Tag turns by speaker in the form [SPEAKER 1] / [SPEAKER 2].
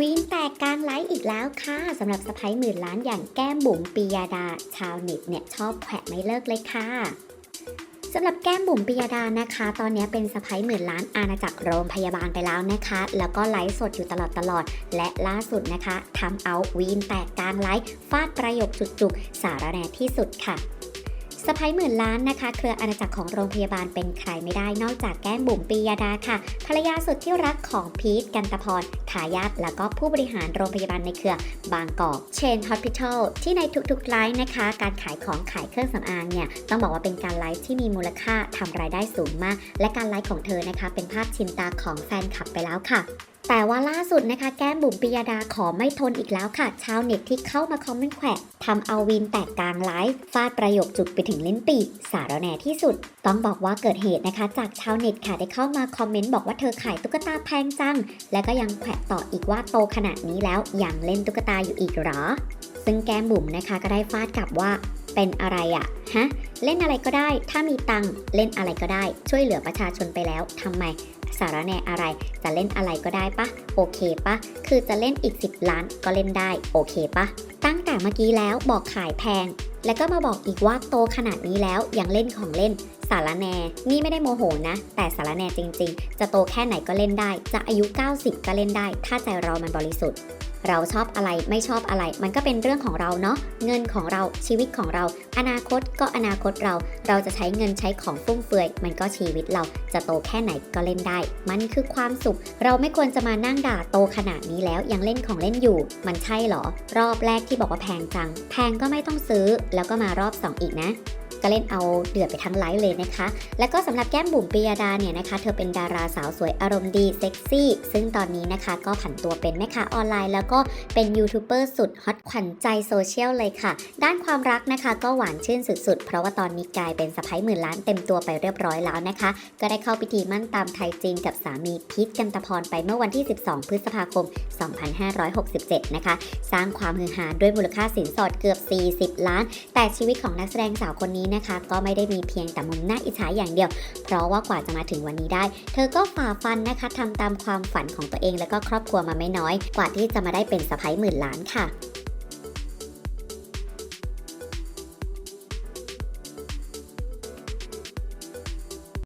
[SPEAKER 1] วีนแตกกลางไลฟ์อีกแล้วค่ะสำหรับสไปหมื่นล้านอย่างแก้มบุ๋มปียาดา ชาวเน็ตเนี่ยชอบแขวะไม่เลิกเลยค่ะสำหรับแก้มบุ๋มปียาดานะคะ ตอนนี้เป็นสไปหมื่นล้านอาณาจักรโรงพยาบาลไปแล้วนะคะ แล้วก็ไลฟ์สดอยู่ตลอดตลอด และล่าสุดนะคะทำเอาวีนแตกกลางไลฟ์ฟาดประโยคจุกๆ สารแหน่ที่สุดค่ะ สไปหมื่นล้านนะคะ เครืออาณาจักรของโรงพยาบาลเป็นใครไม่ได้นอกจากแก้มบุ๋มปียาดาค่ะ ภรรยาสุดที่รักของพีทกันตพรทายาทแล้วก็ผู้บริหารโรงพยาบาลในเครือบางกอกเชนฮอสพิทอลที่ในทุกๆไลฟ์นะคะ การขายของขายเครื่องสำอางเนี่ยต้องบอกว่าเป็นการไลฟ์ที่มีมูลค่าทำรายได้สูงมาก และการไลฟ์ของเธอนะคะ เป็นภาพชินตาของแฟนคลับไปแล้วค่ะ แต่ว่าล่าสุดนะคะแก้มบุ๋มปิยดาขอไม่ทนอีกแล้วค่ะ ชาวเน็ตที่เข้ามาคอมเมนต์แขวะทำเอาวินแตกกลางไลฟ์ฟาดประโยคจุกไปถึงลิ้นปีกสารแน่ที่สุด ต้องบอกว่าเกิดเหตุนะคะ จากชาวเน็ตค่ะได้เข้ามาคอมเมนต์บอกว่าเธอขายตุ๊กตาแพงจัง และก็ยังแขวะต่ออีกว่าโตขนาดนี้แล้วยังเล่นตุ๊กตาอยู่อีกหรอ ซึ่งแก้มบุ๋มนะคะก็ได้ฟาดกลับว่าเป็นอะไรอะฮะเล่นอะไรก็ได้ ถ้ามีตังเล่นอะไรก็ได้ ช่วยเหลือประชาชนไปแล้วทำไม สาระแน่อะไร จะเล่นอะไรก็ได้ปะโอเคปะคือจะเล่นอีก 10 ล้านก็เล่นได้ โอเคปะตั้งแต่เมื่อกี้แล้วบอกขายแพง แล้วก็มาบอกอีกว่าโตขนาดนี้แล้วยังเล่นของเล่นสารแหนนี่ไม่ได้โมโหนะ แต่สารแหนจริง ๆ จะโตแค่ไหนก็เล่นได้ จะอายุ 90 ก็เล่นได้ ถ้าใจเรามันบริสุทธิ์ เราชอบอะไรไม่ชอบอะไร มันก็เป็นเรื่องของเราเนาะเงินของเราชีวิตของเรา อนาคตก็อนาคตเรา เราจะใช้เงินใช้ของฟุ่มเฟือย มันก็ชีวิตเราจะโตแค่ไหนก็เล่นได้ มันคือความสุข เราไม่ควรจะมานั่งด่าโตขนาดนี้แล้วยังเล่นของเล่นอยู่ มันใช่หรอ รอบแรกที่บอกว่าแพงจัง แพงก็ไม่ต้องซื้อแล้วก็มารอบสองอีกนะ ก็เล่นเอาเดือดไปทั้งไลฟ์เลยนะคะ แล้วก็สำหรับแก้มบุ๋มปียดาเนี่ยนะคะ เธอเป็นดาราสาวสวยอารมณ์ดีเซ็กซี่ ซึ่งตอนนี้นะคะก็ผันตัวเป็นแม่ค้าออนไลน์ แล้วก็เป็นยูทูบเบอร์สุดฮอตขวัญใจโซเชียลเลยค่ะ ด้านความรักนะคะ ก็หวานชื่นสุดๆ เพราะว่าตอนนี้กลายเป็นสะพ้ายหมื่นล้านเต็มตัวไปเรียบร้อยแล้วนะคะ ก็ได้เข้าพิธีมั่นตามไทยจีนกับสามีพีทกันตพรไปเมื่อวันที่ 12 พฤษภาคม 2567 นะคะ สร้างความฮือฮาด้วยมูลค่าสินสอดเกือบ 40 ล้าน แต่ชีวิตของนักแสดงสาวคนนี้นะคะ ก็ไม่ได้มีเพียงแต่มุมน่าอิจฉาอย่างเดียว เพราะว่ากว่าจะมาถึงวันนี้ได้ เธอก็ฝ่าฟันนะคะทำตามความฝันของตัวเอง และก็ครอบครัวมาไม่น้อย กว่าที่จะมาได้เป็นสะพ้ายหมื่นล้านค่ะ